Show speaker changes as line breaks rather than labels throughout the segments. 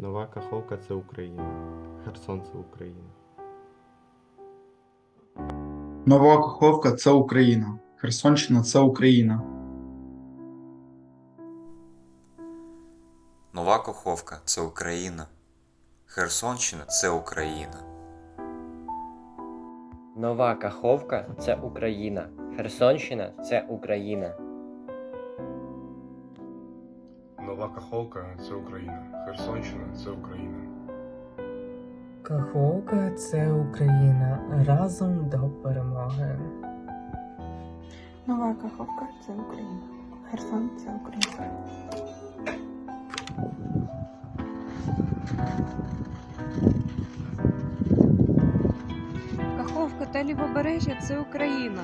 Нова Каховка це Україна. Херсон це Україна.
Нова Каховка це Україна. Херсонщина це Україна.
Нова Каховка це Україна. Херсонщина це Україна.
Нова Каховка це Україна. Херсонщина це Україна.
Нова Каховка це Україна. Херсонщина це Україна.
Каховка це Україна. Разом до перемоги.
Нова Каховка це Україна. Херсон це Україна.
Каховка та Лівобережжя це Україна.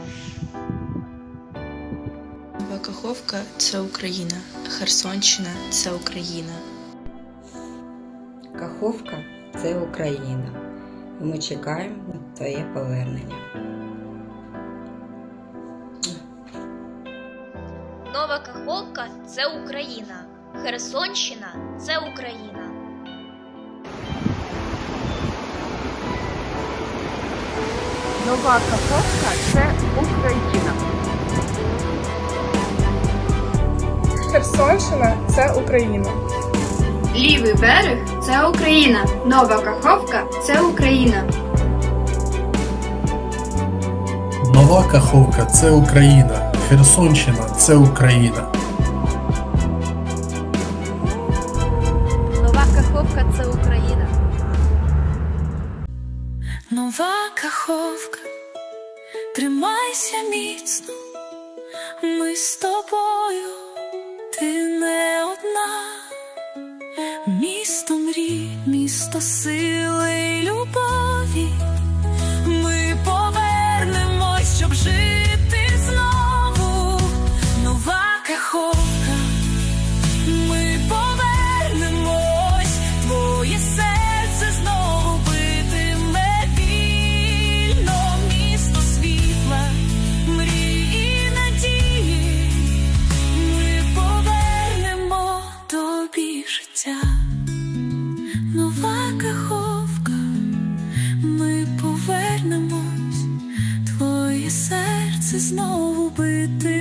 Нова Каховка це Україна. Херсонщина це Україна.
Каховка це Україна. І ми чекаємо на твоє повернення.
Нова Каховка це Україна. Херсонщина це Україна.
Нова Каховка це Україна.
Херсонщина це Україна.
Лівий берег це Україна. Нова Каховка це Україна.
Нова Каховка це Україна. Херсонщина це Україна.
Нова Каховка це Україна.
Нова Каховка, тримайся міцно. Ми з тобою, одна. Місто мрій, місто сили знову битиме